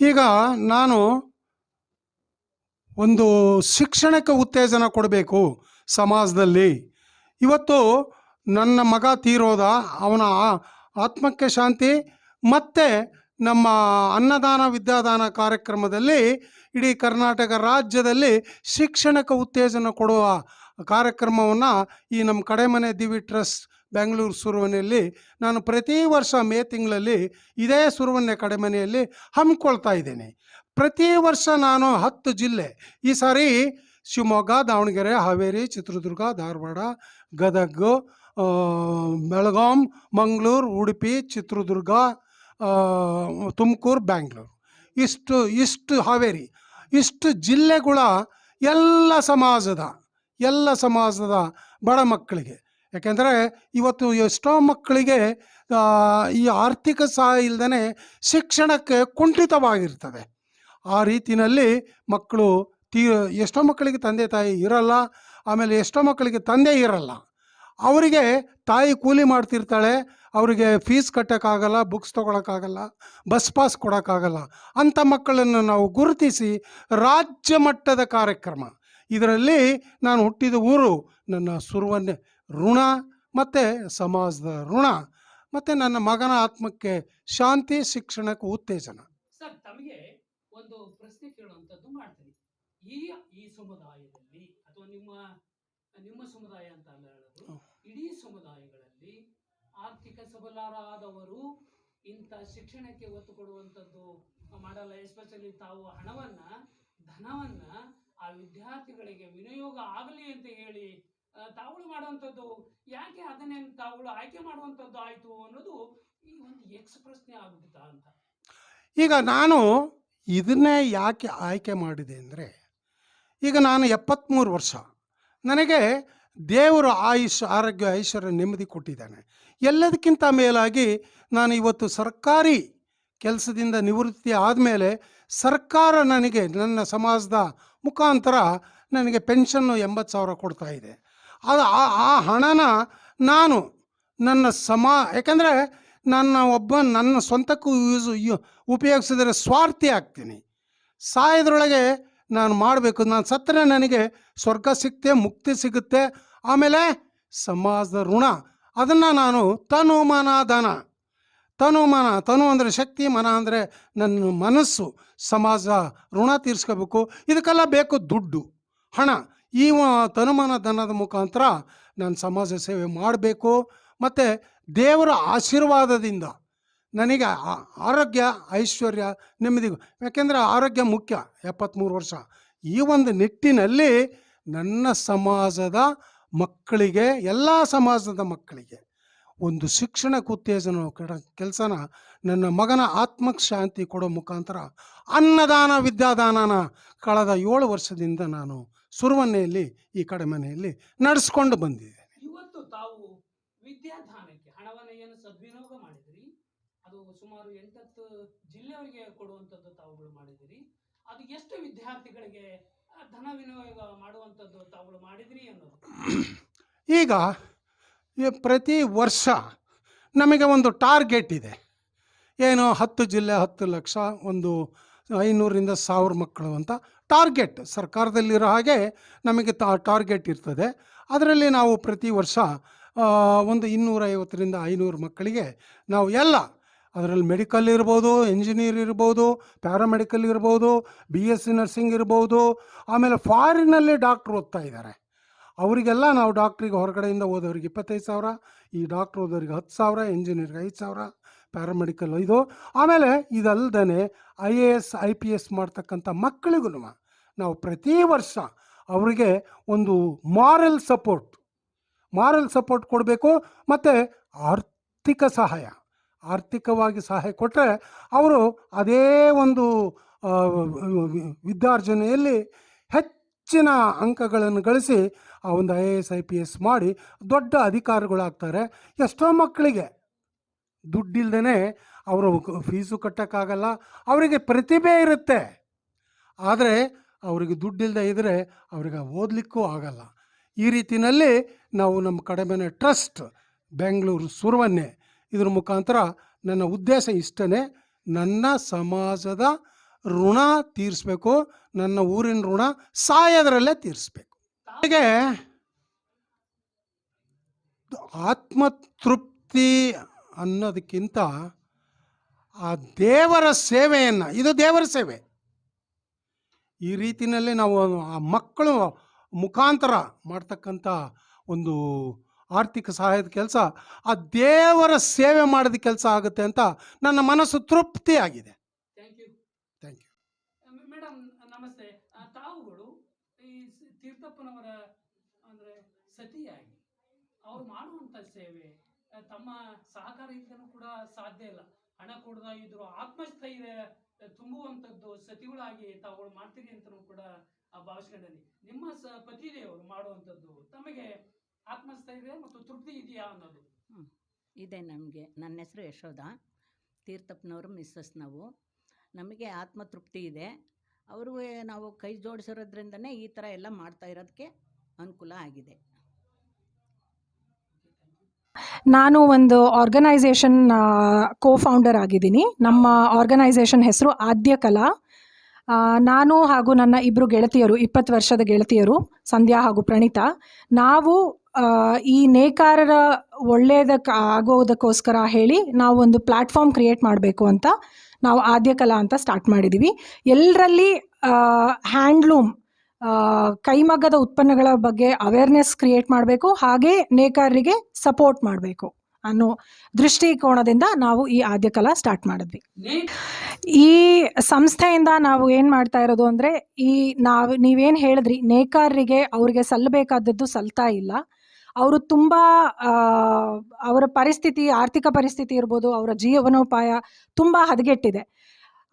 ಈಗ ನಾನು ಒಂದು ಶಿಕ್ಷಣಕ್ಕೆ ಉತ್ತೇಜನ ಕೊಡಬೇಕು ಸಮಾಜದಲ್ಲಿ. ಇವತ್ತು ನನ್ನ ಮಗ ತೀರೋದ, ಅವನ ಆತ್ಮಕ್ಕೆ ಶಾಂತಿ ಮತ್ತು ನಮ್ಮ ಅನ್ನದಾನ ವಿದ್ಯಾದಾನ ಕಾರ್ಯಕ್ರಮದಲ್ಲಿ ಇಡೀ ಕರ್ನಾಟಕ ರಾಜ್ಯದಲ್ಲಿ ಶಿಕ್ಷಣಕ್ಕೆ ಉತ್ತೇಜನ ಕೊಡುವ ಕಾರ್ಯಕ್ರಮವನ್ನು ಈ ನಮ್ಮ ಕಡೆಮನೆ ದಿವಿ ಟ್ರಸ್ಟ್ ಬೆಂಗಳೂರು ಸುರುವನೆಯಲ್ಲಿ ನಾನು ಪ್ರತಿ ವರ್ಷ ಮೇ ತಿಂಗಳಲ್ಲಿ ಇದೇ ಸುರುವನೆ ಕಡೆಮನೆಯಲ್ಲಿ ಹಮ್ಮಿಕೊಳ್ತಾ ಇದ್ದೇನೆ. ಪ್ರತಿ ವರ್ಷ ನಾನು ಹತ್ತು ಜಿಲ್ಲೆ, ಈ ಸಾರಿ ಶಿವಮೊಗ್ಗ, ದಾವಣಗೆರೆ, ಹಾವೇರಿ, ಚಿತ್ರದುರ್ಗ, ಧಾರವಾಡ, ಗದಗ ಬೆಳಗಾಂ, ಮಂಗಳೂರು, ಉಡುಪಿ, ಚಿತ್ರದುರ್ಗ ತುಮಕೂರು, ಬ್ಯಾಂಗ್ಳೂರು. ಇಷ್ಟು ಇಷ್ಟು ಹಾವೇರಿ, ಇಷ್ಟು ಜಿಲ್ಲೆಗಳ ಎಲ್ಲ ಸಮಾಜದ ಎಲ್ಲ ಸಮಾಜದ ಬಡ ಮಕ್ಕಳಿಗೆ ಯಾಕೆಂದರೆ ಇವತ್ತು ಎಷ್ಟೋ ಮಕ್ಕಳಿಗೆ ಈ ಆರ್ಥಿಕ ಸಹಾಯ ಇಲ್ಲದೇ ಶಿಕ್ಷಣಕ್ಕೆ ಕುಂಠಿತವಾಗಿರ್ತದೆ ಆ ರೀತಿಯಲ್ಲಿ ಮಕ್ಕಳು ತೀ, ಎಷ್ಟೋ ಮಕ್ಕಳಿಗೆ ತಂದೆ ತಾಯಿ ಇರಲ್ಲ, ಆಮೇಲೆ ಎಷ್ಟೋ ಮಕ್ಕಳಿಗೆ ತಂದೆ ಇರಲ್ಲ. ಅವರಿಗೆ ತಾಯಿ ಕೂಲಿ ಮಾಡ್ತಿರ್ತಾಳೆ, ಅವರಿಗೆ ಫೀಸ್ ಕಟ್ಟೋಕ್ಕಾಗಲ್ಲ, ಬುಕ್ಸ್ ತೊಗೊಳಕ್ಕಾಗಲ್ಲ, ಬಸ್ ಪಾಸ್ ಕೊಡೋಕ್ಕಾಗಲ್ಲ. ಅಂಥ ಮಕ್ಕಳನ್ನು ನಾವು ಗುರುತಿಸಿ ರಾಜ್ಯ ಮಟ್ಟದ ಕಾರ್ಯಕ್ರಮ. ಇದರಲ್ಲಿ ನಾನು ಹುಟ್ಟಿದ ಊರು, ನನ್ನ ಸುರುವನ್ನೇ ಋಣ ಮತ್ತು ಸಮಾಜದ ಋಣ ಮತ್ತು ನನ್ನ ಮಗನ ಆತ್ಮಕ್ಕೆ ಶಾಂತಿ ಶಿಕ್ಷಣಕ್ಕೆ ಉತ್ತೇಜನ. ಸರ್ ತಮಗೆ ಒಂದು ಪ್ರಶ್ನೆ ಕೇಳುವಂಥದ್ದು ಮಾಡ್ತೀನಿ. ಈ ಈ ಸಮುದಾಯದಲ್ಲಿ ಅಥವಾ ನಿಮ್ಮ ನಿಮ್ಮ ಸಮುದಾಯ ಅಂತ ಅಲ್ಲ ಹೇಳೋದು. ಇಡೀ ಸಮುದಾಯಗಳಲ್ಲಿ ಆರ್ಥಿಕ ಸಬಲರಾದವರು ಇಂಥ ಶಿಕ್ಷಣಕ್ಕೆ ಒತ್ತು ಕೊಡುವಂಥದ್ದು ಮಾಡಲ್ಲ. ಎಸ್ಪೆಷಲಿ ತಾವು ಹಣವನ್ನ ಧನವನ್ನ ಆ ವಿದ್ಯಾರ್ಥಿಗಳಿಗೆ ವಿನಿಯೋಗ ಆಗಲಿ ಅಂತ ಹೇಳಿ ಆ, ತಾವುಗಳು ಮಾಡುವಂಥದ್ದು. ಯಾಕೆ ಅದನ್ನೇ ತಾವುಳು ಆಯ್ಕೆ ಮಾಡುವಂಥದ್ದು ಆಯಿತು ಅನ್ನೋದು ಈ ಒಂದು ಎಕ್ಸ್ ಪ್ರಶ್ನೆ ಆಗ್ಬಿಟ್ಟಿತಾ ಅಂತ. ಈಗ ನಾನು ಇದನ್ನೇ ಯಾಕೆ ಆಯ್ಕೆ ಮಾಡಿದೆ ಅಂದರೆ ಈಗ ನಾನು ಎಪ್ಪತ್ತ್ಮೂರು ವರ್ಷ ನನಗೆ ದೇವರು ಆಯುಷ್ ಆರೋಗ್ಯ ಐಶ್ವರ್ಯ ನೆಮ್ಮದಿ ಕೊಟ್ಟಿದ್ದಾನೆ. ಎಲ್ಲದಕ್ಕಿಂತ ಮೇಲಾಗಿ ನಾನು ಇವತ್ತು ಸರ್ಕಾರಿ ಕೆಲಸದಿಂದ ನಿವೃತ್ತಿ ಆದಮೇಲೆ ಸರ್ಕಾರ ನನಗೆ ನನ್ನ ಸಮಾಜದ ಮುಖಾಂತರ ನನಗೆ ಪೆನ್ಷನ್ನು ಎಂಬತ್ತು ಸಾವಿರ ಕೊಡ್ತಾ ಇದೆ. ಅದು ಆ ಹಣನ ನಾನು ನನ್ನ ಸಮಾ, ಯಾಕಂದರೆ ನನ್ನ ಒಬ್ಬ ನನ್ನ ಸ್ವಂತಕ್ಕೂ ಯೂಸ್ ಉಪಯೋಗಿಸಿದರೆ ಸ್ವಾರ್ಥಿ ಆಗ್ತೀನಿ. ಸಾಯದ್ರೊಳಗೆ ನಾನು ಮಾಡಬೇಕು, ನಾನು ಸತ್ತರೆ ನನಗೆ ಸ್ವರ್ಗ ಸಿಗುತ್ತೆ ಮುಕ್ತಿ ಸಿಗುತ್ತೆ, ಆಮೇಲೆ ಸಮಾಜದ ಋಣ. ಅದನ್ನು ನಾನು ತನು ಮನ ಧನ. ತನು ಮನ ತನು ಅಂದರೆ ಶಕ್ತಿ, ಮನ ಅಂದರೆ ನನ್ನ ಮನಸ್ಸು. ಸಮಾಜ ಋಣ ತೀರಿಸ್ಕೋಬೇಕು. ಇದಕ್ಕೆಲ್ಲ ಬೇಕು ದುಡ್ಡು, ಹಣ. ಈ ತನುಮಾನ ಧನದ ಮುಖಾಂತರ ನಾನು ಸಮಾಜ ಸೇವೆ ಮಾಡಬೇಕು. ಮತ್ತು ದೇವರ ಆಶೀರ್ವಾದದಿಂದ ನನಗೆ ಆರೋಗ್ಯ, ಐಶ್ವರ್ಯ ನೆಮ್ಮದಿ ಯಾಕೆಂದರೆ ಆರೋಗ್ಯ ಮುಖ್ಯ ಎಪ್ಪತ್ತ್ಮೂರು ವರ್ಷ. ಈ ಒಂದು ನಿಟ್ಟಿನಲ್ಲಿ ನನ್ನ ಸಮಾಜದ ಮಕ್ಕಳಿಗೆ, ಎಲ್ಲ ಸಮಾಜದ ಮಕ್ಕಳಿಗೆ ಒಂದು ಶಿಕ್ಷಣಕ್ಕೆ ಉತ್ತೇಜನ ಕೆಡ ಕೆಲಸನ ನನ್ನ ಮಗನ ಆತ್ಮಕ್ಕೆ ಶಾಂತಿ ಕೊಡೋ ಮುಖಾಂತರ ಅನ್ನದಾನ ವಿದ್ಯಾದಾನನ ಕಳೆದ ಏಳು ವರ್ಷದಿಂದ ನಾನು ಸುರುವನೆಯಲ್ಲಿ ಈ ಕಡೆ ಮನೆಯಲ್ಲಿ ನಡೆಸ್ಕೊಂಡು ಬಂದಿದ್ದೇನೆ. ಇವತ್ತು ತಾವು ವಿದ್ಯಾದಾನಕ್ಕೆ ಹಣವನ್ನು ಸದ್ವಿನಿಯೋಗ ಮಾಡಿದಿರಿ? ಅದು ಸುಮಾರು ಎಂಟತ್ತು ಜಿಲ್ಲೆಯವರಿಗೆ ಕೊಡುವಂಥದ್ದು ತಾವುಗಳು ಮಾಡಿದಿರಿ ಅದು ಎಷ್ಟು ವಿದ್ಯಾರ್ಥಿಗಳಿಗೆ ಧನ ವಿನಿಯೋಗ ಮಾಡುವಂಥದ್ದು ತಾವುಗಳು ಮಾಡಿದಿರಿ ಅನ್ನೋದು? ಈಗ ಪ್ರತಿ ವರ್ಷ ನಮಗೆ ಒಂದು ಟಾರ್ಗೆಟ್ ಇದೆ. ಏನು ಹತ್ತು ಜಿಲ್ಲೆ ಹತ್ತು ಲಕ್ಷ ಒಂದು ಐನೂರಿಂದ ಸಾವಿರ ಮಕ್ಕಳು ಅಂತ ಟಾರ್ಗೆಟ್ ಸರ್ಕಾರದಲ್ಲಿರೋ ಹಾಗೆ ನಮಗೆ ತಾ ಟಾರ್ಗೆಟ್ ಇರ್ತದೆ. ಅದರಲ್ಲಿ ನಾವು ಪ್ರತಿ ವರ್ಷ ಒಂದು ಇನ್ನೂರೈವತ್ತರಿಂದ ಐನೂರು ಮಕ್ಕಳಿಗೆ ನಾವು ಎಲ್ಲ ಅದರಲ್ಲಿ ಮೆಡಿಕಲ್ ಇರ್ಬೋದು, ಇಂಜಿನಿಯರ್ ಇರ್ಬೋದು, ಪ್ಯಾರಾಮೆಡಿಕಲ್ ಇರ್ಬೋದು, ಬಿ ಎಸ್ ಸಿ ನರ್ಸಿಂಗ್ ಇರ್ಬೋದು, ಆಮೇಲೆ ಫಾರಿನಲ್ಲಿ ಡಾಕ್ಟ್ರು ಓದ್ತಾ ಇದ್ದಾರೆ. ಅವರಿಗೆಲ್ಲ ನಾವು ಡಾಕ್ಟ್ರಿಗೆ ಹೊರಗಡೆಯಿಂದ ಓದೋರಿಗೆ ಇಪ್ಪತ್ತೈದು ಸಾವಿರ, ಈ ಡಾಕ್ಟ್ರ್ ಓದೋರಿಗೆ ಹತ್ತು ಸಾವಿರ, ಇಂಜಿನಿಯರ್ಗೆ ಐದು ಸಾವಿರ, ಪ್ಯಾರಾಮೆಡಿಕಲ್ ಇದು. ಆಮೇಲೆ ಇದಲ್ಲದೆ I A S, I P S ಮಾಡ್ತಕ್ಕಂಥ ಮಕ್ಕಳಿಗೂ ನಾವು ಪ್ರತಿ ವರ್ಷ ಅವರಿಗೆ ಒಂದು ಮಾರಲ್ ಸಪೋರ್ಟ್ ಮಾರಲ್ ಸಪೋರ್ಟ್ ಕೊಡಬೇಕು ಮತ್ತು ಆರ್ಥಿಕ ಸಹಾಯ, ಆರ್ಥಿಕವಾಗಿ ಸಹಾಯ ಕೊಟ್ಟರೆ ಅವರು ಅದೇ ಒಂದು ವಿದ್ಯಾರ್ಜನೆಯಲ್ಲಿ ಹೆಚ್ಚಿನ ಅಂಕಗಳನ್ನು ಗಳಿಸಿ ಆ ಒಂದು I A S I P S ಮಾಡಿ ದೊಡ್ಡ ಅಧಿಕಾರಿಗಳಾಗ್ತಾರೆ. ಎಷ್ಟೋ ಮಕ್ಕಳಿಗೆ ದುಡ್ಡಿಲ್ದೇ ಅವರು ಫೀಸು ಕಟ್ಟೋಕ್ಕಾಗಲ್ಲ, ಅವರಿಗೆ ಪ್ರತಿಭೆ ಇರುತ್ತೆ. ಆದರೆ ಅವರಿಗೆ ದುಡ್ಡಿಲ್ಲದೆ ಇದ್ದರೆ ಅವರಿಗೆ ಓದಲಿಕ್ಕೂ ಆಗಲ್ಲ. ಈ ರೀತಿಯಲ್ಲಿ ನಾವು ನಮ್ಮ ಕಡಿಮೆ ಟ್ರಸ್ಟ್ ಬೆಂಗಳೂರು ಸುರವನ್ನೇ ಇದ್ರ ಮುಖಾಂತರ ನನ್ನ ಉದ್ದೇಶ ಇಷ್ಟನೇ. ನನ್ನ ಸಮಾಜದ ಋಣ ತೀರಿಸ್ಬೇಕು. ನನ್ನ ಊರಿನ ಋಣ ಸಾಯೋದ್ರಲ್ಲೇ ತೀರಿಸ್ಬೇಕು. ಹಾಗೆ ಆತ್ಮತೃಪ್ತಿ ಅನ್ನೋದಕ್ಕಿಂತ ಆ ದೇವರ ಸೇವೆಯನ್ನು, ಇದು ದೇವರ ಸೇವೆ. ಈ ರೀತಿಯಲ್ಲಿ ನಾವು ಆ ಮಕ್ಕಳು ಮುಖಾಂತರ ಮಾಡ್ತಕ್ಕಂಥ ಒಂದು ಆರ್ಥಿಕ ಸಹಾಯದ ಕೆಲಸ, ಆ ದೇವರ ಸೇವೆ ಮಾಡಿದ ಕೆಲಸ ಆಗುತ್ತೆ ಅಂತ ನನ್ನ ಮನಸ್ಸು ತೃಪ್ತಿಯಾಗಿದೆ ಯು ಥ್ಯಾಂಕ್ ಯು ಮೇಡಮ್ ನಮಸ್ತೆ ಆ, ತಾವುಗಳು ಈ ಸ- ಅಂದರೆ ಸತಿಯಾಗಿ ಅವ್ರು ಮಾಡುವಂತ ಸೇವೆ ತಮ್ಮ ಸಹಕಾರ ಇಲ್ಲದೂ ಕೂಡ ಸಾಧ್ಯ ಇಲ್ಲ. ಹಣ ಕೊಡದ ಇದ್ರು ಆತ್ಮಸ್ಥೈರ್ಯ ತುಂಬುವಂಥದ್ದು ಸತಿಗಳಾಗಿ ತಾವುಗಳು ಮಾಡ್ತೀರಿ ಅಂತಲೂ ಕೂಡ ಆ, ಭಾವಿಸ್ಕೊಂಡಿದ್ದೀನಿ ನಿಮ್ಮ ಸ ಪತಿದೇವರು ಮಾಡುವಂಥದ್ದು ತಮಗೆ ಆತ್ಮಸ್ಥೈರ್ಯ ಮತ್ತು ತೃಪ್ತಿ ಇದೆಯಾ ಅನ್ನೋದು? ಇದೆ ನಮಗೆ. ನನ್ನ ಹೆಸರು ಯಶೋಧ. ತೀರ್ಥಪ್ಪನವರು ಮಿಸ್ಸಸ್ ನಾವು ನಮಗೆ ಆತ್ಮತೃಪ್ತಿ ಇದೆ. ಅವ್ರಿಗೂ ನಾವು ಕೈ ಜೋಡಿಸಿರೋದ್ರಿಂದನೇ ಈ ಥರ ಎಲ್ಲ ಮಾಡ್ತಾ ಇರೋದಕ್ಕೆ ಅನುಕೂಲ ಆಗಿದೆ. ನಾನು ಒಂದು ಆರ್ಗನೈಸೇಷನ್ ಕೋ ಫೌಂಡರ್ ಆಗಿದ್ದೀನಿ. ನಮ್ಮ ಆರ್ಗನೈಸೇಷನ್ ಹೆಸರು ಆದ್ಯ ಕಲಾ. ನಾನು ಹಾಗೂ ನನ್ನ ಇಬ್ಬರು ಗೆಳತಿಯರು, ಇಪ್ಪತ್ತು ವರ್ಷದ ಗೆಳತಿಯರು, ಸಂಧ್ಯಾ ಹಾಗೂ ಪ್ರಣೀತಾ, ನಾವು ಈ ನೇಕಾರರ ಒಳ್ಳೆಯದಕ್ಕೆ ಆಗೋದಕ್ಕೋಸ್ಕರ ಹೇಳಿ ನಾವು ಒಂದು ಪ್ಲ್ಯಾಟ್ಫಾರ್ಮ್ ಕ್ರಿಯೇಟ್ ಮಾಡಬೇಕು ಅಂತ ನಾವು ಆದ್ಯ ಕಲಾ ಅಂತ ಸ್ಟಾರ್ಟ್ ಮಾಡಿದ್ದೀವಿ ಎಲ್ಲರಲ್ಲಿ ಹ್ಯಾಂಡ್ಲೂಮ್ ಕೈಮಗ್ಗದ ಉತ್ಪನ್ನಗಳ ಬಗ್ಗೆ ಅವೇರ್ನೆಸ್ ಕ್ರಿಯೇಟ್ ಮಾಡಬೇಕು, ಹಾಗೆ ನೇಕಾರರಿಗೆ ಸಪೋರ್ಟ್ ಮಾಡಬೇಕು ಅನ್ನೋ ದೃಷ್ಟಿಕೋನದಿಂದ ನಾವು ಈ ಆದ್ಯ ಕಲಾ ಸ್ಟಾರ್ಟ್ ಮಾಡಿದ್ವಿ. ಈ ಸಂಸ್ಥೆಯಿಂದ ನಾವು ಏನು ಮಾಡ್ತಾ ಇರೋದು ಅಂದರೆ, ಈ ನಾವು, ನೀವೇನು ಹೇಳಿದ್ರಿ, ನೇಕಾರರಿಗೆ ಅವ್ರಿಗೆ ಸಲ್ಲಬೇಕಾದದ್ದು ಸಲ್ತಾ ಇಲ್ಲ. ಅವರು ತುಂಬ ಅವರ ಪರಿಸ್ಥಿತಿ, ಆರ್ಥಿಕ ಪರಿಸ್ಥಿತಿ ಇರ್ಬೋದು, ಅವರ ಜೀವನೋಪಾಯ ತುಂಬ ಹದಗೆಟ್ಟಿದೆ.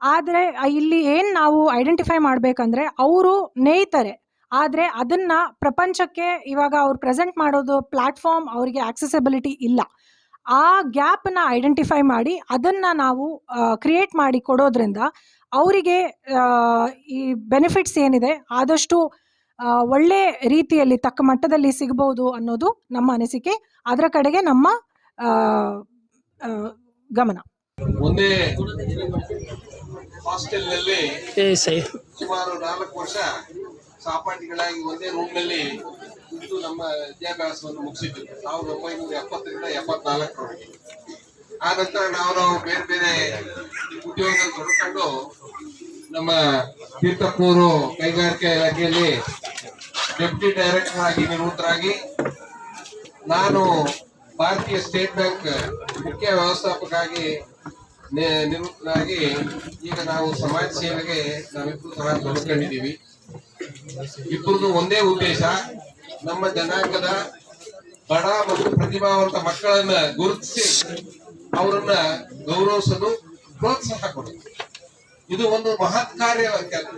ಆದರೆ ಇಲ್ಲಿ ಏನು ನಾವು ಐಡೆಂಟಿಫೈ ಮಾಡಬೇಕಂದ್ರೆ, ಅವರು ನೇಯ್ತಾರೆ. ಆದರೆ, ಅದನ್ನು ಪ್ರಪಂಚಕ್ಕೆ ಇವಾಗ ಅವ್ರು ಪ್ರೆಸೆಂಟ್ ಮಾಡೋದು ಪ್ಲ್ಯಾಟ್ಫಾರ್ಮ್ ಅವರಿಗೆ ಆಕ್ಸೆಸಿಬಿಲಿಟಿ ಇಲ್ಲ. ಆ ಗ್ಯಾಪನ್ನ ಐಡೆಂಟಿಫೈ ಮಾಡಿ, ಅದನ್ನು ನಾವು ಕ್ರಿಯೇಟ್ ಮಾಡಿ ಕೊಡೋದ್ರಿಂದ, ಅವರಿಗೆ ಈ ಬೆನಿಫಿಟ್ಸ್ ಏನಿದೆ, ಆದಷ್ಟು ಒಳ್ಳೆ ರೀತಿಯಲ್ಲಿ ತಕ್ಕ ಮಟ್ಟದಲ್ಲಿ ಸಿಗಬಹುದು ಅನ್ನೋದು ನಮ್ಮ ಅನಿಸಿಕೆ. ಅದರ ಕಡೆಗೆ ನಮ್ಮ ಗಮನ. ಒಂದೇ ಹಾಸ್ಟೆಲ್ನಲ್ಲಿ ಸುಮಾರು ನಾಲ್ಕು ವರ್ಷ ಸಾಪಾಟಿಗಳಾಗಿ ಒಂದೇ ರೂಮ್ನಲ್ಲಿ ಇದ್ದು ನಮ್ಮ ವಿದ್ಯಾಭ್ಯಾಸವನ್ನು ಮುಗಿಸಿದ್ವಿ ಸಾವಿರದ ಒಂಬೈನೂರ ಎಪ್ಪತ್ತರಿಂದ ಎಪ್ಪತ್ನಾಲ್ಕರವರೆಗೆ ಆ ನಂತರ ನಾವು ನಾವು ಬೇರೆ ಬೇರೆ ಉದ್ಯೋಗ ತೊಡ್ಕೊಂಡು ನಮ್ಮ ತೀರ್ಥಪೂರು ಕೈಗಾರಿಕಾ ಇಲಾಖೆಯಲ್ಲಿ ಡೆಪ್ಟಿ ಡೈರೆಕ್ಟರ್ ಆಗಿ ನಿವೃತ್ತರಾಗಿ ನಾನು ಭಾರತೀಯ ಸ್ಟೇಟ್ ಬ್ಯಾಂಕ್ ಮುಖ್ಯ ವ್ಯವಸ್ಥಾಪಕಾಗಿ ನಿವೃತ್ತನಾಗಿ ಈಗ ನಾವು ಸಮಾಜ ಸೇವೆಗೆ ನಾವಿಬ್ಬರು ಸಹ ತೊಡ್ಕೊಂಡಿದ್ದೀವಿ ಇಬ್ಬರದು ಒಂದೇ ಉದ್ದೇಶ, ನಮ್ಮ ಜನಾಂಗದ ಬಡ ಮತ್ತು ಪ್ರತಿಭಾವಂತ ಮಕ್ಕಳನ್ನ ಗುರುತಿಸಿ ಅವರನ್ನ ಗೌರವಿಸಲು ಪ್ರೋತ್ಸಾಹ ಕೊಡೋದು. ಇದು ಒಂದು ಮಹತ್ ಕಾರ್ಯ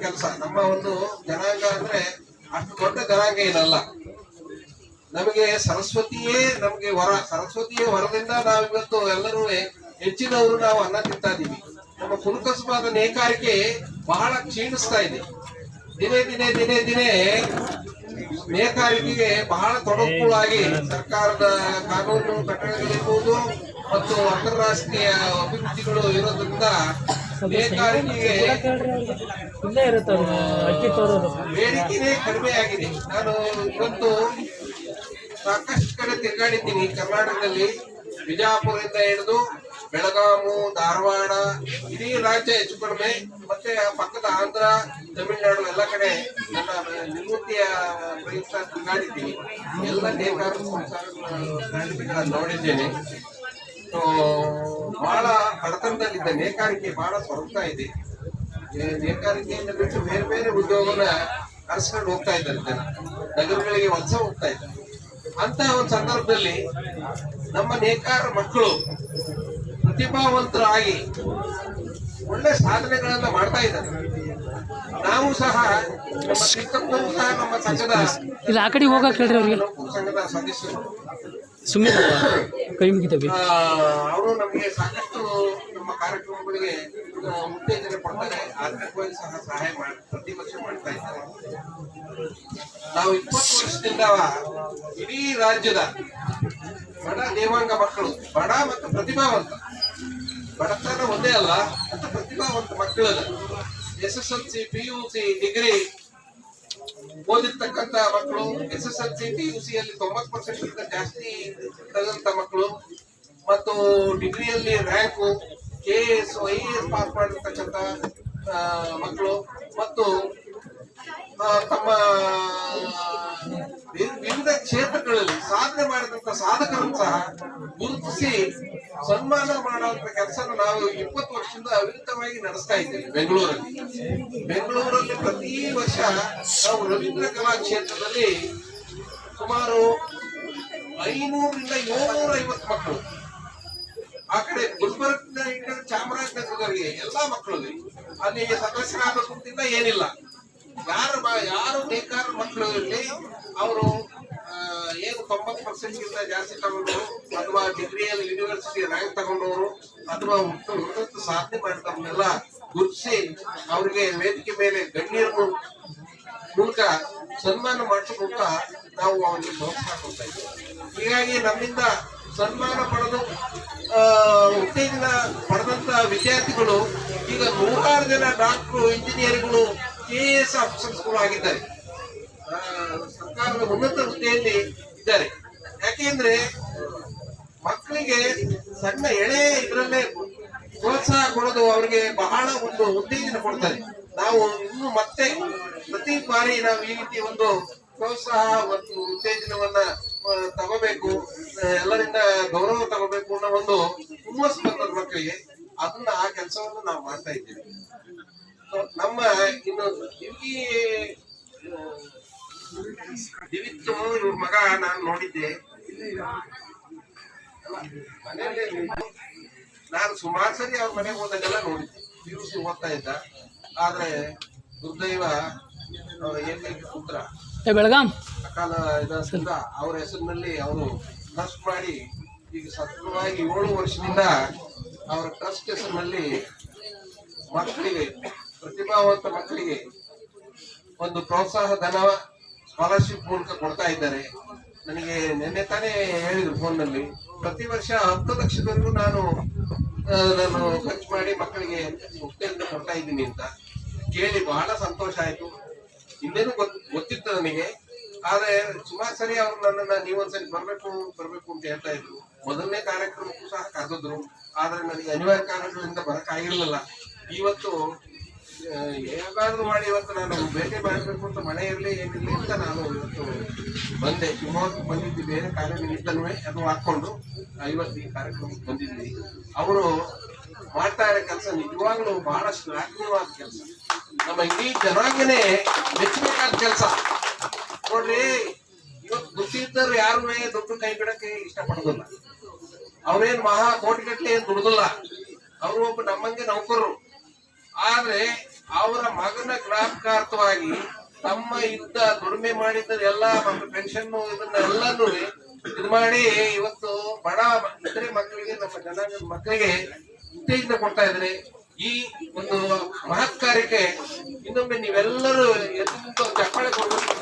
ಕೆಲಸ. ನಮ್ಮ ಒಂದು ಜನಾಂಗ ಅಂದ್ರೆ ಅಷ್ಟು ದೊಡ್ಡ ಜನಾಂಗ ಏನಲ್ಲ. ನಮಗೆ ಸರಸ್ವತಿಯೇ ನಮಗೆ ವರ. ಸರಸ್ವತಿಯೇ ವರದಿಂದ ನಾವು ಇವತ್ತು ಎಲ್ಲರೂ ಹೆಚ್ಚಿನವರು ನಾವು ಅನ್ನ ತಿಂತಾ ಇದೀವಿ ನಮ್ಮ ಕುಲಕಸಬಾದ ನೇಕಾರಿಕೆ ಬಹಳ ಕ್ಷೀಣಿಸ್ತಾ ಇದೆ. ದಿನೇ ದಿನೇ ದಿನೇ ದಿನೇ ನೇಕಾರಿಕೆಗೆ ಬಹಳ ತೊಡಕುಳಾಗಿ ಸರ್ಕಾರದ ಕಾನೂನು ಕಟ್ಟಡಗಳಿರ್ಬೋದು ಮತ್ತು ಅಂತಾರಾಷ್ಟ್ರೀಯ ಅಭಿವೃದ್ಧಿಗಳು ಇರೋದ್ರಿಂದ ನೇಕಾರಿಕೆಗೆ ಬೇಡಿಕೆನೇ ಕಡಿಮೆ ಆಗಿದೆ. ನಾನು ಇವತ್ತು ಸಾಕಷ್ಟು ಕಡೆ ತಿರುಗಾಡಿದ್ದೀನಿ. ಕರ್ನಾಟಕದಲ್ಲಿ ಬಿಜಾಪುರದಿಂದ ಹಿಡಿದು ಬೆಳಗಾವಿ, ಧಾರವಾಡ, ಇಡೀ ರಾಜ್ಯ ಹೆಚ್ಚು ಕಡಿಮೆ. ಮತ್ತೆ ಪಕ್ಕದ ಆಂಧ್ರ, ತಮಿಳುನಾಡು ಎಲ್ಲ ಕಡೆ ನನ್ನ ನಿವೃತ್ತಿಯ ಪ್ರಯುಕ್ತ ತಿರುಗಾಡಿದ್ದೀನಿ. ಎಲ್ಲ ಸಂಸ್ಥೆಗಳನ್ನ ನೋಡಿದ್ದೇನೆ. ಬಹಳ ಬಡತನದಲ್ಲಿದ್ದ ನೇಕಾರಿಕೆ ಬಹಳ ಸೊರಗ್ತಾ ಇದೆ. ನೇಕಾರಿಕೆಯನ್ನು ನೇಕಾರಿಕೆಯಿಂದ ಬಿಟ್ಟು ಬೇರೆ ಬೇರೆ ಉದ್ಯೋಗನ ಕರೆಸ್ಕೊಂಡು ಹೋಗ್ತಾ ಇದ್ದಾರೆ ಜನ. ನಗರಗಳಿಗೆ ವಲಸ ಹೋಗ್ತಾ ಇದ್ದಾರೆ. ಅಂತ ಒಂದು ಸಂದರ್ಭದಲ್ಲಿ ನಮ್ಮ ನೇಕಾರ ಮಕ್ಕಳು ಪ್ರತಿಭಾವಂತರಾಗಿ ಒಳ್ಳೆ ಸಾಧನೆಗಳನ್ನ ಮಾಡ್ತಾ ಇದ್ದಾರೆ. ನಾವು ಸಹ ನಮ್ಮ ಸಂಘದ ಸಂಘದ ಸದಸ್ಯರು. ಸುಮ್ಮನೆ ಕೈ ಮುಗಿತೇವೆ. ಅವರು ನಮಗೆ ಸಾಕಷ್ಟು ನಮ್ಮ ಕಾರ್ಯಕ್ರಮಗಳಿಗೆ ಉತ್ತೇಜನ ಕೊಡ್ತಾರೆ. ಆರ್ಥಿಕವಾಗಿ ಸಹ ಸಹಾಯ ಮಾಡಿ, ಪ್ರತಿ ವರ್ಷ ಮಾಡ್ತಾ ಇದ್ದಾರೆ. ನಾವು ಇಪ್ಪತ್ತು ವರ್ಷದಿಂದ ಇಡೀ ರಾಜ್ಯದ ಬಡ ದೇವಾಂಗ ಮಕ್ಕಳು, ಬಡ ಮತ್ತು ಪ್ರತಿಭಾವಂತ, ಬಡತನ ಒಂದೇ ಅಲ್ಲ ಮತ್ತು ಪ್ರತಿಭಾವಂತ ಮಕ್ಕಳಲ್ಲ S S L C, P U C, degree ಓದಿರ್ತಕ್ಕಂತ ಮಕ್ಕಳು S S L C P U C ಅಲ್ಲಿ ತೊಂಬತ್ತು ಪರ್ಸೆಂಟ್ ಜಾಸ್ತಿ ತೆಗೆದಂತ ಮಕ್ಕಳು, ಮತ್ತು ಡಿಗ್ರಿಯಲ್ಲಿ rank K S I S pass ಮಾಡಿರ್ತಕ್ಕಂಥ ಮಕ್ಕಳು, ಮತ್ತು ತಮ್ಮ ವಿವಿಧ ಕ್ಷೇತ್ರಗಳಲ್ಲಿ ಸಾಧನೆ ಮಾಡಿದಂತ ಸಾಧಕರನ್ನು ಸಹ ಗುರುತಿಸಿ ಸನ್ಮಾನ ಮಾಡುವಂತ ಕೆಲಸ ನಾವು ಇಪ್ಪತ್ತು ವರ್ಷದಿಂದ ಅವಿರತವಾಗಿ ನಡೆಸ್ತಾ ಇದ್ದೇವೆ ಬೆಂಗಳೂರಲ್ಲಿ. ಬೆಂಗಳೂರಲ್ಲಿ ಪ್ರತಿ ವರ್ಷ ನಾವು ರವೀಂದ್ರ ಕಲಾ ಕ್ಷೇತ್ರದಲ್ಲಿ ಸುಮಾರು ಐನೂರರಿಂದ ಏಳ್ನೂರ ಐವತ್ತು ಮಕ್ಕಳು. ಆ ಕಡೆ ಗುಲ್ಬರ್ಗ ಹಿಡಿದು ಚಾಮರಾಜನಗರವರೆಗೆ ಎಲ್ಲಾ ಮಕ್ಕಳು ಅಲ್ಲಿ. ಸದಸ್ಯರಾದ ಕುಂತಿಲ್ಲ ಏನಿಲ್ಲ. ಯಾರು ಯಾರು ಬೇಕಾದ ಮಕ್ಕಳು ಇರಲಿ, ಅವರು ಏನು ತೊಂಬತ್ತು ಪರ್ಸೆಂಟ್ ಗಿಂತ ಜಾಸ್ತಿ ತಗೊಂಡವರು, ಅಥವಾ ಡಿಗ್ರಿಯಲ್ಲಿ ಯೂನಿವರ್ಸಿಟಿ ರ್ಯಾಂಕ್ ತಗೊಂಡವರು, ಅಥವಾ ಹುಟ್ಟು ಸಾಧನೆ ಮಾಡಿದವ್ರನ್ನೆಲ್ಲ ಗುರುತಿಸಿ ಅವರಿಗೆ ವೇದಿಕೆ ಮೇಲೆ ಗಣ್ಯರು ಮೂಲಕ ಸನ್ಮಾನ ಮಾಡಿಸಿಕೊಂಡ ನಾವು ಅವರಿಗೆ ಪ್ರೋತ್ಸಾಹ ಕೊಡ್ತಾ ಇದ್ದೀವಿ. ಹೀಗಾಗಿ ನಮ್ಮಿಂದ ಸನ್ಮಾನ ಪಡೆದು ಉತ್ತೇಜನ ಪಡೆದಂತ ವಿದ್ಯಾರ್ಥಿಗಳು, ಈಗ ನೂರಾರು ಜನ ಡಾಕ್ಟ್ರು ಇಂಜಿನಿಯರ್ಗಳು ಕೆ ಎಸ್ ಆಫೀಸರ್ಸ್ಗಳು ಆಗಿದ್ದಾರೆ. ಸರ್ಕಾರದ ಉನ್ನತ ಹುದ್ದೆಯಲ್ಲಿ ಇದ್ದಾರೆ. ಯಾಕೆಂದ್ರೆ, ಮಕ್ಕಳಿಗೆ ಸಣ್ಣ ಎಳೆ ಇದರಲ್ಲೇ ಪ್ರೋತ್ಸಾಹ ಕೊಡೋದು ಅವರಿಗೆ ಬಹಳ ಒಂದು ಉತ್ತೇಜನ ಕೊಡ್ತಾರೆ. ನಾವು ಇನ್ನು ಮತ್ತೆ ಪ್ರತಿ ಬಾರಿ ನಾವು ಈ ರೀತಿ ಒಂದು ಪ್ರೋತ್ಸಾಹ ಮತ್ತು ಉತ್ತೇಜನವನ್ನ ತಗೋಬೇಕು ಎಲ್ಲರಿಂದ ಗೌರವ ತಗೋಬೇಕು ಅನ್ನೋ ಒಂದು ಹುಮ್ಮಸ್ ಬಂದ ಮಕ್ಕಳಿಗೆ. ಅದನ್ನ ಆ ಕೆಲಸವನ್ನು ನಾವು ಮಾಡ್ತಾ ಇದ್ದೇವೆ. ನಮ್ಮ ಇನ್ನೊಂದು ದಿವಿ ದಿವಿತ್ತು ಇವ್ರ ಮಗ ನಾನು ನೋಡಿದ್ದೆ. ಮನೆಯಲ್ಲಿ ನಾನು ಸುಮಾರು ಸರಿ ಅವ್ರ ಮನೆಗೆ ಹೋದಾಗೆಲ್ಲ ನೋಡಿದ್ದೆ. ಪಿ ಯು ಸಿ ಓದ್ತಾ ಇದ್ದ. ಆದ್ರೆ ದುರ್ದೈವ ಏಕೈಕ ಪುತ್ರ ಬೆಳಗಾಂ? ಅಕಾಲ ಇದಾದ್ರಿಂದ ಅವ್ರ ಹೆಸರಿನಲ್ಲಿ ಅವರು ಟ್ರಸ್ಟ್ ಮಾಡಿ ಈಗ ಸತತವಾಗಿ ಏಳು ವರ್ಷದಿಂದ ಅವರ ಟ್ರಸ್ಟ್ ಹೆಸರಿನಲ್ಲಿ ಮಕ್ಕಳಿಗೆ ಪ್ರತಿಭಾವಂತ ಮಕ್ಕಳಿಗೆ ಒಂದು ಪ್ರೋತ್ಸಾಹ, ಧನ ಸ್ಕಾಲರ್ಶಿಪ್ ಮೂಲಕ ಕೊಡ್ತಾ ಇದ್ದಾರೆ. ನನಗೆ ನಿನ್ನೆ ತಾನೇ ಹೇಳಿದ್ರು ಫೋನ್ನಲ್ಲಿ ಪ್ರತಿ ವರ್ಷ ಹತ್ತು ಲಕ್ಷದವರೆಗೂ ನಾನು ನಾನು ಖರ್ಚು ಮಾಡಿ ಮಕ್ಕಳಿಗೆ ಮುಕ್ತಿಯಿಂದ ಕೊಡ್ತಾ ಇದ್ದೀನಿ ಅಂತ ಕೇಳಿ ಬಹಳ ಸಂತೋಷ ಆಯಿತು. ಇನ್ನೇನು ಗೊತ್- ಗೊತ್ತಿತ್ತು ನನಗೆ. ಆದ್ರೆ ಸುಮಾರು ಸರಿ ಅವ್ರು ನನ್ನನ್ನ ನೀವೊಂದ್ಸರಿ ಬರ್ಬೇಕು ಬರ್ಬೇಕು ಅಂತ ಹೇಳ್ತಾ ಇದ್ರು. ಮೊದಲನೇ ಕಾರ್ಯಕ್ರಮಕ್ಕೂ ಸಹ ಕರೆದಿದ್ರು. ಆದ್ರೆ ನನಗೆ ಅನಿವಾರ್ಯ ಕಾರಣಗಳಿಂದ ಬರಕ್ ಆಗಿರ್ಲಿಲ್ಲ. ಇವತ್ತು ಹೇಗಾದ್ರೂ ಮಾಡಿ ಇವತ್ತು ನಾನು ಭೇಟಿ ಮಾಡಬೇಕು ಅಂತ ಮನೆ ಇರಲಿ, ಏನಿರಲಿ ಅಂತ ನಾನು ಇವತ್ತು ಬಂದೆ. ಶಿವಮೊಗ್ಗ ಬಂದಿದ್ದು. ಬೇರೆ ಕಾರ್ಯ ಅದು ಹಾಕ್ಕೊಂಡು ಇವತ್ತು ಈ ಕಾರ್ಯಕ್ರಮಕ್ಕೆ ಬಂದಿದ್ವಿ ಅವರು ಮಾಡ್ತಾ ಇರೋ ಕೆಲಸ ನಿಜವಾಗ್ಲೂ ಬಹಳ ಶ್ಲಾಘನೀಯವಾದ ಕೆಲಸ. ನಮ್ಮ ಇಡೀ ಜನಾಂಗನೇ ಮೆಚ್ಚಬೇಕಾದ ಕೆಲಸ. ನೋಡ್ರಿ, ಇವತ್ತು ದುಡ್ಡಿದ್ದವ್ರು ಯಾರು ದುಡ್ಡು ಕೈ ಬಿಡಕ್ಕೆ ಇಷ್ಟಪಡೋದಿಲ್ಲ. ಅವ್ರೇನ್ ಮಹಾ ಕೋಟಿಗಟ್ಟಲೆ ದುಡ್ದಿಲ್ಲ. ಅವರು ಒಬ್ಬ ನಮ್ಮಂಗೆ ನೌಕರರು. ಆದ್ರೆ ಅವರ ಮಗನ ಜ್ಞಾಪಕಾರ್ಥವಾಗಿ ತಮ್ಮ ಇದ್ದ ದುಡಿಮೆ ಮಾಡಿದ್ದ ಎಲ್ಲ ಪೆನ್ಷನ್ ಇದನ್ನ ಎಲ್ಲಾನು ಇದು ಮಾಡಿ ಇವತ್ತು ಬಡ ಇತರೆ ಮಕ್ಕಳಿಗೆ, ನಮ್ಮ ಜನಾಂಗದ ಮಕ್ಕಳಿಗೆ ಉತ್ತೇಜನ ಕೊಡ್ತಾ ಇದ್ರೆ ಈ ಒಂದು ಮಹತ್ ಕಾರ್ಯಕ್ಕೆ ಇನ್ನೊಮ್ಮೆ ನೀವೆಲ್ಲರೂ ಎದ್ದು ಚಪ್ಪಾಳೆ ಕೊಡಬೇಕು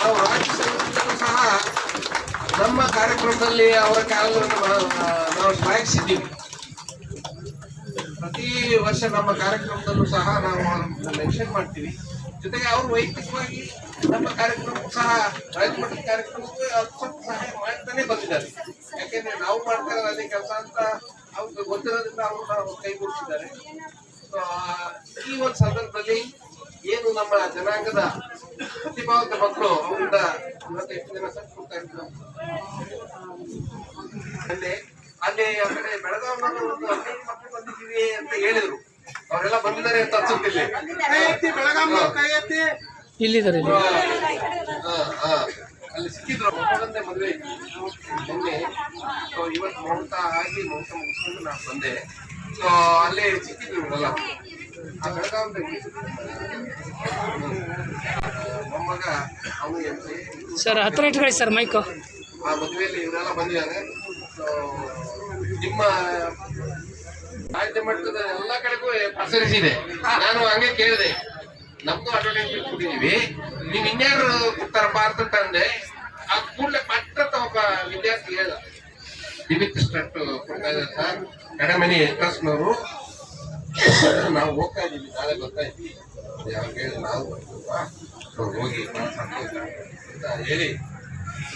ನಾವು ಸಹ ನಮ್ಮ ಕಾರ್ಯಕ್ರಮದಲ್ಲಿ ಅವರ ಕಾಲಗಳನ್ನು ನಾವು ಶ್ಲಾಘಿಸಿದ್ದೀವಿ ಪ್ರತಿ ವರ್ಷ ನಮ್ಮ ಕಾರ್ಯಕ್ರಮದಲ್ಲೂ ಸಹ ನಾವು ಮೆನ್ಷನ್ ಮಾಡ್ತೀವಿ. ಜೊತೆಗೆ ಅವರು ವೈಯಕ್ತಿಕವಾಗಿ ನಮ್ಮ ಕಾರ್ಯಕ್ರಮಕ್ಕೂ ಸಹ ರಾಜಮಟ್ಟದ ಕಾರ್ಯಕ್ರಮಕ್ಕೂ ಕಾರ್ಯಕ್ರಮಕ್ಕೆ ಸ್ವಲ್ಪ ಸಹಾಯ ಮಾಡ್ತಾನೆ ಬಂದಿದ್ದಾರೆ. ಯಾಕೆಂದ್ರೆ ನಾವು ಮಾಡ್ತಾ ಅದೇ ಕೆಲಸ ಅಂತ ಅವ್ರಿಗೆ ಗೊತ್ತಿರೋದ್ರಿಂದ ಅವರು ನಾವು ಕೈಗೂಡಿಸಿದ್ದಾರೆ ಈ ಒಂದು ಸಂದರ್ಭದಲ್ಲಿ ಏನು ನಮ್ಮ ಜನಾಂಗದ ಪ್ರತಿಭಾವಂತ ಮಕ್ಕಳು ಅವರಿಂದ ಇವತ್ತು ಎಷ್ಟು ಜನ ಕೊಡ್ತಾ ಇದ್ರು? ಅಲ್ಲಿ ಅಲ್ಲಿ ಆ ಕಡೆ ಒಂದು ಹದಿನೈದು ಮಕ್ಕಳು ಬಂದಿದ್ದೀವಿ ಅಂತ ಹೇಳಿದ್ರು. ಅವರೆಲ್ಲ ಬಂದಿದ್ದಾರೆ ಅಂತ ಅನ್ಸುತ್ತಿಲ್ಲ ಇಲ್ಲಿದ್ದಾರೆ ಇಲ್ಲಿ ಎತ್ತಿ ಹಾ. ಅಲ್ಲಿ ಸಿಕ್ಕಿದ್ರು. ಮೊಮ್ಮಗಂದೆ ಮದುವೆ. ಮೊನ್ನೆ ಸೊ ಇವತ್ತು ಮುಹೂರ್ತ ಆಗಿ ಮುಹೂರ್ತ ಮುಗಿಸ್ಕೊಂಡು ನಾನು ಬಂದೆ. ಸೊ ಅಲ್ಲೇ ಸಿಕ್ಕಿದ್ರು ಎಲ್ಲ ಆ ಬೆಳಗಾವಿ ಮೊಮ್ಮಗ ಅವನು ಸರ್ ಹತ್ರ ಇಟ್ಕೊಳ್ಳಿ ಸರ್ ಮೈಕು. ಆ ಮದುವೆಯಲ್ಲಿ ಇವರೆಲ್ಲ ಬಂದಿದ್ದಾರೆ. ಸೊ ನಿಮ್ಮ ರಾಜ್ಯ ಮಟ್ಟದ ಎಲ್ಲ ಕಡೆಗೂ ಪ್ರಸರಿಸಿದೆ ನಾನು ಹಂಗೆ ಕೇಳಿದೆ, ನಮ್ದು ಅಡ್ವರ್ಟೈಸ್ಮೆಂಟ್ ಕೊಟ್ಟಿದೀವಿ ನೀವು ಇನ್ಯಾರು ಕೊಡ್ತಾರಪ್ಪ ಅಂತ ತಂದೆ, ಆ ಕೂಡಲೇ ಪಟ್ಟ ಒಬ್ಬ ವಿದ್ಯಾರ್ಥಿ ಹೇಳ. ದಿವಿತ್ ಸ್ಟಟ್ ಕೊಡ್ತಾ ಇದ್ದಾರೆ ಸರ್. ಕಡಮನಿ ಟ್ರಸ್ಟ್ನವರು ನಾವು ಹೋಗ್ತಾ ಇದ್ದೀವಿ, ನಾಳೆ ಬರ್ತಾ ಇದ್ದೀವಿ. ಯಾರು ಹೇಳಿ, ನಾವು ಹೋಗಿ ಅಂತ ಹೇಳಿ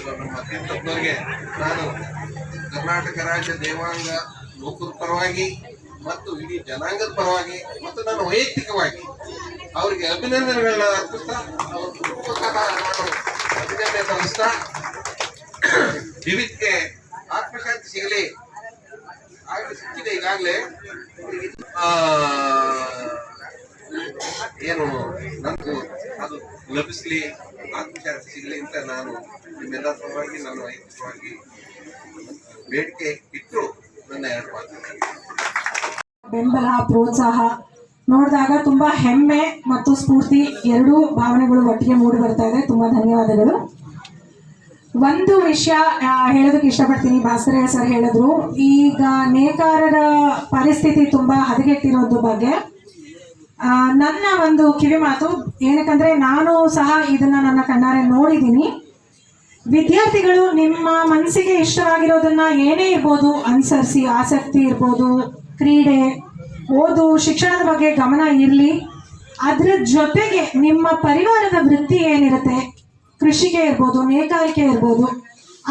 ನಮ್ಮ ತೀರ್ಥಪ್ಪನವ್ರಿಗೆ ನಾನು ಕರ್ನಾಟಕ ರಾಜ್ಯ ದೇವಾಂಗ ಲೋಕದ ಪರವಾಗಿ ಮತ್ತು ಇಡೀ ಜನಾಂಗದ ಪರವಾಗಿ ಮತ್ತು ನನ್ನ ವೈಯಕ್ತಿಕವಾಗಿ ಅವರಿಗೆ ಅಭಿನಂದನೆಗಳನ್ನ ಅರ್ಪಿಸ್ತಾ, ಅವ್ರ ನಾನು ಅಭಿನಂದನೆ ಸಲ್ಲಿಸ್ತಾ ವಿವಿಧಕ್ಕೆ ಆತ್ಮಶಾಂತಿ ಸಿಗಲಿ. ಆಗಲೇ, ಸಿಕ್ಕಿದೆ ಈಗಾಗಲೇ. ಏನು ನನಗೂ ಅದು ಲಭಿಸಲಿ ಆತ್ಮಶಾಂತಿ ಸಿಗಲಿ ಅಂತ ನಾನು ನಿಮ್ಮೆಲ್ಲ ಪರವಾಗಿ ನಾನು ವೈಯಕ್ತಿಕವಾಗಿ ಬೇಡಿಕೆ ಇಟ್ಟು ನನ್ನ ಎರಡು ಮಾತು ಬೆಂಬಲ, ಪ್ರೋತ್ಸಾಹ ನೋಡಿದಾಗ ತುಂಬಾ ಹೆಮ್ಮೆ ಮತ್ತು ಸ್ಫೂರ್ತಿ ಎರಡೂ ಭಾವನೆಗಳು ಒಟ್ಟಿಗೆ ಮೂಡಿ ಬರ್ತಾ ಇದೆ. ತುಂಬಾ ಧನ್ಯವಾದಗಳು. ಒಂದು ವಿಷಯ ಹೇಳೋದಕ್ಕೆ ಇಷ್ಟಪಡ್ತೀನಿ. ಭಾಸ್ಕರ ಸರ್ ಹೇಳಿದ್ರು, ಈಗ ನೇಕಾರರ ಪರಿಸ್ಥಿತಿ ತುಂಬಾ ಹದಗೆಟ್ಟಿರೋದ್ರ ಬಗ್ಗೆ. ನನ್ನ ಒಂದು ಕಿವಿ ಮಾತು ಏನಕ್ಕಂದ್ರೆ, ನಾನು ಸಹ ಇದನ್ನ ನನ್ನ ಕಣ್ಣಾರೆ ನೋಡಿದ್ದೀನಿ. ವಿದ್ಯಾರ್ಥಿಗಳು ನಿಮ್ಮ ಮನಸ್ಸಿಗೆ ಇಷ್ಟವಾಗಿರೋದನ್ನ ಏನೇ ಇರ್ಬೋದು, ಅನುಸರಿಸಿ, ಆಸಕ್ತಿ ಇರ್ಬೋದು ಕ್ರೀಡೆ, ಓದು, ಶಿಕ್ಷಣದ ಬಗ್ಗೆ ಗಮನ ಇರಲಿ. ಅದರ ಜೊತೆಗೆ ನಿಮ್ಮ ಪರಿವಾರದ ವೃತ್ತಿ ಏನಿರುತ್ತೆ? ಕೃಷಿಗೆ ಇರ್ಬೋದು, ನೇಕಾರಿಕೆ ಇರ್ಬೋದು.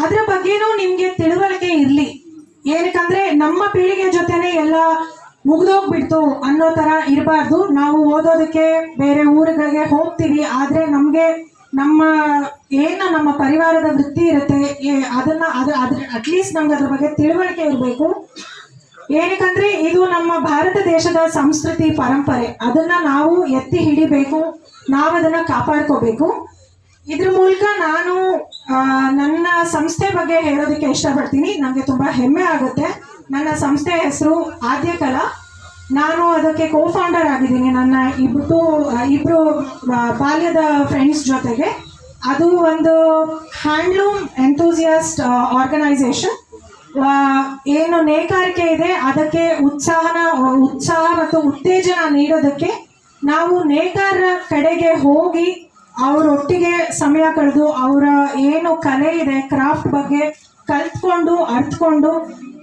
ಅದರ ಬಗ್ಗೆನೂ ನಿಮಗೆ ತಿಳುವಳಿಕೆ ಇರಲಿ. ಏನಕ್ಕಂದ್ರೆ ನಮ್ಮ ಪೀಳಿಗೆ ಜೊತೆನೆ ಎಲ್ಲ ಮುಗ್ದೋಗ್ಬಿಡ್ತು ಅನ್ನೋ ತರ ಇರಬಾರ್ದು. ನಾವು ಓದೋದಕ್ಕೆ ಬೇರೆ ಊರುಗಳಿಗೆ ಹೋಗ್ತೀವಿ, ಆದರೆ ನಮಗೆ ನಮ್ಮ, ಏನು ನಮ್ಮ ಪರಿವಾರದ ವೃತ್ತಿ ಇರುತ್ತೆ ಅದನ್ನ ಅದ್ರ ಅಟ್ಲೀಸ್ಟ್ ನಮ್ಗೆ ಅದ್ರ ಬಗ್ಗೆ ತಿಳುವಳಿಕೆ ಇರಬೇಕು. ಏನಕ್ಕಂದ್ರೆ ಇದು ನಮ್ಮ ಭಾರತ ದೇಶದ ಸಂಸ್ಕೃತಿ ಪರಂಪರೆ. ಅದನ್ನ ನಾವು ಎತ್ತಿ ಹಿಡಿಬೇಕು ನಾವು ಅದನ್ನ ಕಾಪಾಡ್ಕೋಬೇಕು. ಇದ್ರ ಮೂಲಕ ನಾನು ನನ್ನ ಸಂಸ್ಥೆ ಬಗ್ಗೆ ಹೇಳೋದಕ್ಕೆ ಇಷ್ಟಪಡ್ತೀನಿ. ನನಗೆ ತುಂಬಾ ಹೆಮ್ಮೆ ಆಗುತ್ತೆ. ನನ್ನ ಸಂಸ್ಥೆ ಹೆಸರು ಆದ್ಯ ಕಲಾ. ನಾನು ಅದಕ್ಕೆ ಕೋ ಫೌಂಡರ್ ಆಗಿದ್ದೀನಿ. ನನ್ನ ಇಬ್ಬರು ಇಬ್ರು ಬಾಲ್ಯದ ಫ್ರೆಂಡ್ಸ್ ಜೊತೆಗೆ. ಅದು ಒಂದು ಹ್ಯಾಂಡ್ಲೂಮ್ ಎಂಥೂಸಿಯಾಸ್ಟ್ ಆರ್ಗನೈಸೇಷನ್ ಏನು ನೇಕಾರಿಕೆ ಇದೆ, ಅದಕ್ಕೆ ಉತ್ಸಾಹನ, ಉತ್ಸಾಹ ಮತ್ತು ಉತ್ತೇಜನ ನೀಡೋದಕ್ಕೆ ನಾವು ನೇಕಾರರ ಕಡೆಗೆ ಹೋಗಿ ಅವರೊಟ್ಟಿಗೆ ಸಮಯ ಕಳೆದು, ಅವರ ಏನು ಕಲೆ ಇದೆ, ಕ್ರಾಫ್ಟ್ ಬಗ್ಗೆ ಕಲ್ತ್ಕೊಂಡು, ಅರ್ತ್ಕೊಂಡು,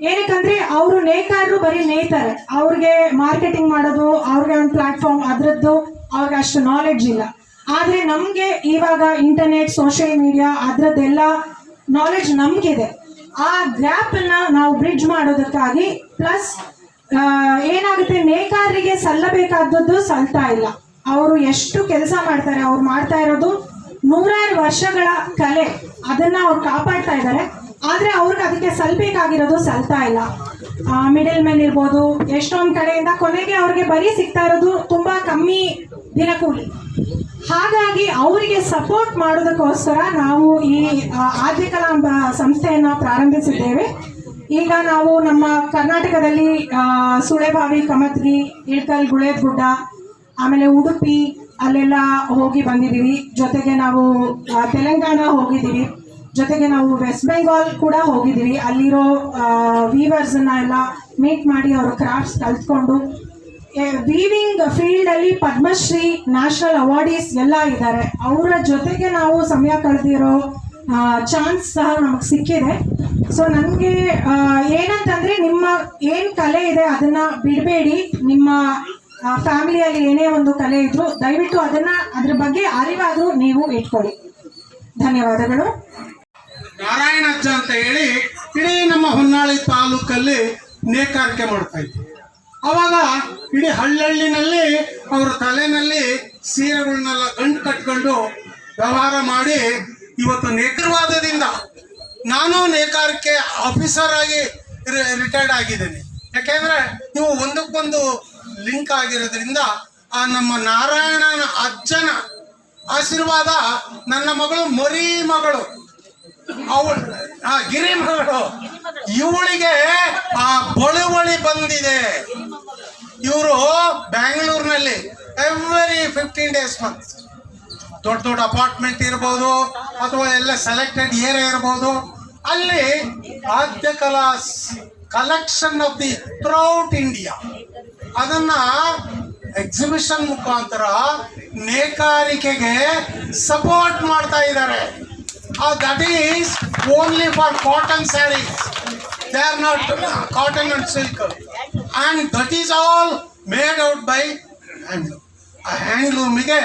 ಏನಕ್ಕಂದ್ರೆ ಅವರು ನೇಕಾರರು ಬರೀ ನೇತಾರೆ ಅವ್ರಿಗೆ ಮಾರ್ಕೆಟಿಂಗ್ ಮಾಡೋದು, ಅವ್ರಿಗೆ ಒಂದು ಪ್ಲಾಟ್ಫಾರ್ಮ್ ಅದರದ್ದು ಅವ್ರಿಗೆ ಅಷ್ಟು ನಾಲೆಡ್ಜ್ ಇಲ್ಲ. ಆದ್ರೆ ನಮಗೆ ಇವಾಗ ಇಂಟರ್ನೆಟ್ ಸೋಷಿಯಲ್ ಮೀಡಿಯಾ ಅದರದ್ದೆಲ್ಲ ನಾಲೆಡ್ಜ್ ನಮ್ಗಿದೆ. ಆ ಗ್ಯಾಪ್ ಅನ್ನ ನಾವು ಬ್ರಿಡ್ಜ್ ಮಾಡೋದಕ್ಕಾಗಿ ಪ್ಲಸ್ ಏನಾಗುತ್ತೆ, ನೇಕಾರರಿಗೆ ಸಲ್ಲಬೇಕಾದದ್ದು ಸಲ್ತಾ ಇಲ್ಲ. ಅವರು ಎಷ್ಟು ಕೆಲಸ ಮಾಡ್ತಾರೆ, ಅವ್ರು ಮಾಡ್ತಾ ಇರೋದು ನೂರಾರು ವರ್ಷಗಳ ಕಲೆ. ಅದನ್ನ ಅವ್ರು ಕಾಪಾಡ್ತಾ ಇದ್ದಾರೆ. ಆದ್ರೆ ಅವ್ರಿಗೆ ಅದಕ್ಕೆ ಸಲ್ಬೇಕಾಗಿರೋದು ಸಲ್ತಾ ಇಲ್ಲ. ಮಿಡಲ್ ಮ್ಯಾನ್ ಇರ್ಬೋದು, ಎಷ್ಟೊಂದು ಕಡೆಯಿಂದ ಕೊನೆಗೆ ಅವ್ರಿಗೆ ಬರೀ ಸಿಗ್ತಾ ಇರೋದು ತುಂಬಾ ಕಮ್ಮಿ ದಿನಕೂಲಿ ಹಾಗಾಗಿ ಅವರಿಗೆ ಸಪೋರ್ಟ್ ಮಾಡೋದಕ್ಕೋಸ್ಕರ ನಾವು ಈ ಆ, ಆದ್ಯಕಲಾ ಎಂಬ ಸಂಸ್ಥೆಯನ್ನ ಪ್ರಾರಂಭಿಸಿದ್ದೇವೆ. ಈಗ ನಾವು ನಮ್ಮ ಕರ್ನಾಟಕದಲ್ಲಿ ಸುಳೆಬಾವಿ ಕಮತ್ಗಿ ಇಳ್ಕಲ್ ಗುಳೇದಗುಡ್ಡ ಆಮೇಲೆ ಉಡುಪಿ ಅಲ್ಲೆಲ್ಲ ಹೋಗಿ ಬಂದಿದ್ದೀವಿ. ಜೊತೆಗೆ ನಾವು ತೆಲಂಗಾಣ ಹೋಗಿದ್ದೀವಿ. ಜೊತೆಗೆ ನಾವು ವೆಸ್ಟ್ ಬೆಂಗಾಲ್ ಕೂಡ ಹೋಗಿದ್ದೀವಿ. ಅಲ್ಲಿರೋ ವೀವರ್ಸ್ನ ಎಲ್ಲ ಮೀಟ್ ಮಾಡಿ ಅವರು ಕ್ರಾಫ್ಟ್ಸ್ ಕಲ್ತ್ಕೊಂಡು ವೀವಿಂಗ್ ಫೀಲ್ಡ್ ಅಲ್ಲಿ ಪದ್ಮಶ್ರೀ ನ್ಯಾಷನಲ್ ಅವಾರ್ಡೀಸ್ ಎಲ್ಲ ಇದ್ದಾರೆ. ಅವರ ಜೊತೆಗೆ ನಾವು ಸಮಯ ಕಳೆದಿರೋ ಚಾನ್ಸ್ ಸಹ ನಮಗೆ ಸಿಕ್ಕಿದೆ. ಸೊ ನನಗೆ ಏನಂತಂದ್ರೆ ನಿಮ್ಮ ಏನ್ ಕಲೆ ಇದೆ ಅದನ್ನ ಬಿಡಬೇಡಿ. ನಿಮ್ಮ ಫ್ಯಾಮಿಲಿಯಲ್ಲಿ ಏನೇ ಒಂದು ಕಲೆ ಇದ್ರು ದಯವಿಟ್ಟು ಅದನ್ನ ಅದ್ರ ಬಗ್ಗೆ ಅರಿವಾದ್ರೂ ನೀವು ಇಟ್ಕೊಳ್ಳಿ. ಧನ್ಯವಾದಗಳು. ನಾರಾಯಣಜ್ಜ ಅಂತ ಹೇಳಿ ಇಡೀ ನಮ್ಮ ಹೊನ್ನಾಳಿ ತಾಲೂಕಲ್ಲಿ ನೇಕಾರಿಕೆ ಮಾಡ್ತಾ ಇದ್ವಿ. ಅವಾಗ ಇಡೀ ಹಳ್ಳಹಳ್ಳಿನಲ್ಲಿ ಅವರ ತಲೆನಲ್ಲಿ ಸೀರೆಗಳನ್ನೆಲ್ಲ ಗಂಟು ಕಟ್ಕೊಂಡು ವ್ಯವಹಾರ ಮಾಡಿ ಇವತ್ತು ನೇಕಾರವಾದದಿಂದ ನಾನು ನೇಕಾರಕ್ಕೆ ಆಫೀಸರ್ ಆಗಿ ರಿಟೈರ್ಡ್ ಆಗಿದ್ದೇನೆ. ಯಾಕೆಂದ್ರೆ ನೀವು ಒಂದಕ್ಕೊಂದು ಲಿಂಕ್ ಆಗಿರೋದ್ರಿಂದ ಆ ನಮ್ಮ ನಾರಾಯಣನ ಅಜ್ಜನ ಆಶೀರ್ವಾದ ನನ್ನ ಮಗಳು ಮರಿ ಮಗಳು, ಅವಳು, ಆ ಗಿರಿ ಮಗಳು, ಇವಳಿಗೆ ಆ ಬಳುವಳಿ ಬಂದಿದೆ. ಇವರು ಬ್ಯಾಂಗ್ಳೂರ್ನಲ್ಲಿ ಎವ್ರಿ ಫಿಫ್ಟೀನ್ ಡೇಸ್ ಮಂತ್ ದೊಡ್ಡ ದೊಡ್ಡ ಅಪಾರ್ಟ್ಮೆಂಟ್ ಇರ್ಬೋದು ಅಥವಾ ಎಲ್ಲ ಸೆಲೆಕ್ಟೆಡ್ ಏರಿಯಾ ಇರ್ಬೋದು. ಅಲ್ಲಿ Aadya Kala collection of the throughout India ಅದನ್ನು ಎಕ್ಸಿಬಿಷನ್ ಮುಖಾಂತರ ನೇಕಾರಿಕೆಗೆ ಸಪೋರ್ಟ್ ಮಾಡ್ತಾ ಇದ್ದಾರೆ. That is only for cotton saris they are not cotton and silk and that is all made out by handloom ಆ ಹ್ಯಾಂಡ್ಲೂಮಿಗೆ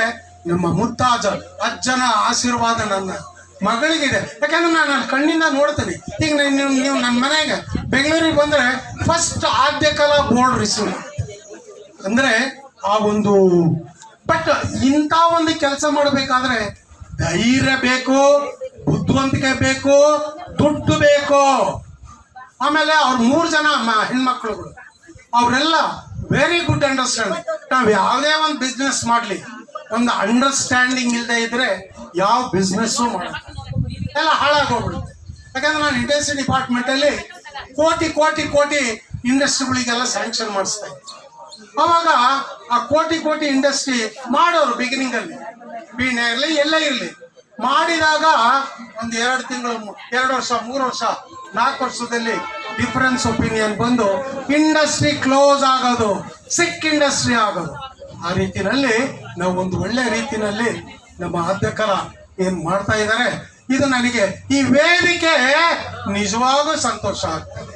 ನಮ್ಮ ಮುತ್ತಾಜ ಅಜ್ಜನ ಆಶೀರ್ವಾದ ನನ್ನ ಮಗಳಿಗಿದೆ. ಯಾಕಂದ್ರೆ ನಾನು ನನ್ನ ಕಣ್ಣಿಂದ ನೋಡ್ತೀನಿ. ಈಗ ನೀವು ನೀವು ನನ್ನ ಮನೆಗೆ ಬೆಂಗಳೂರಿಗೆ ಬಂದರೆ ಫಸ್ಟ್ ಆದ್ಯ ಕಲಾ ಬೋರ್ಡ್ ರಿಸೀವ್ ಅಂದರೆ ಆ ಒಂದು ಬಟ್ ಇಂಥ ಒಂದು ಕೆಲಸ ಮಾಡಬೇಕಾದ್ರೆ ಧೈರ್ಯ ಬೇಕು, ಬುದ್ಧಿವಂತಿಕೆ ಬೇಕು, ದುಡ್ಡು ಬೇಕು. ಆಮೇಲೆ ಅವ್ರು ಮೂರು ಜನ ಹೆಣ್ಮಕ್ಳುಗಳು. ಅವರೆಲ್ಲ ವೆರಿ ಗುಡ್ ಅಂಡರ್ಸ್ಟ್ಯಾಂಡ್ ನಾವು ಯಾವುದೇ ಒಂದು ಬಿಸ್ನೆಸ್ ಮಾಡಲಿ ಒಂದು ಅಂಡರ್ಸ್ಟ್ಯಾಂಡಿಂಗ್ ಇಲ್ಲದೆ ಇದ್ರೆ ಯಾವ ಬಿಸ್ನೆಸ್ಸು ಮಾಡಲ್ಲ. ಎಲ್ಲ ಹಾಳಾಗೋಗ್ಬಿಡುತ್ತೆ. ಯಾಕಂದ್ರೆ ನಾನು ಇಂಡಸ್ಟ್ರಿ ಡಿಪಾರ್ಟ್ಮೆಂಟಲ್ಲಿ ಕೋಟಿ ಕೋಟಿ ಕೋಟಿ ಇಂಡಸ್ಟ್ರಿಗಳಿಗೆಲ್ಲ ಸ್ಯಾಂಕ್ಷನ್ ಮಾಡಿಸ್ತಾ ಇದ್ದೆ. ಅವಾಗ ಆ ಕೋಟಿ ಕೋಟಿ ಇಂಡಸ್ಟ್ರಿ ಮಾಡೋರು ಬಿಗಿನಿಂಗ್ ಅಲ್ಲಿ, ಬೀಣೆ ಇರಲಿ, ಎಲ್ಲೇ ಇರಲಿ, ಮಾಡಿದಾಗ ಒಂದು ಎರಡು ತಿಂಗಳು, ಎರಡು ವರ್ಷ, ಮೂರು ವರ್ಷ, ನಾಲ್ಕು ವರ್ಷದಲ್ಲಿ ಡಿಫರೆನ್ಸ್ ಒಪಿನಿಯನ್ ಬಂದು ಇಂಡಸ್ಟ್ರಿ ಕ್ಲೋಸ್ ಆಗೋದು, ಸಿಕ್ ಇಂಡಸ್ಟ್ರಿ ಆಗೋದು. ಆ ರೀತಿನಲ್ಲಿ ನಾವು ಒಂದು ಒಳ್ಳೆ ರೀತಿನಲ್ಲಿ ನಮ್ಮ ಅಧ್ಯಕ್ಷರ ಏನ್ ಮಾಡ್ತಾ ಇದ್ದಾರೆ, ಇದು ನನಗೆ ಈ ವೇದಿಕೆ ನಿಜವಾಗೂ ಸಂತೋಷ ಆಗ್ತದೆ.